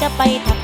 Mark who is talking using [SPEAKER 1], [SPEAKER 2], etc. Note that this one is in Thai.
[SPEAKER 1] จะไปทัก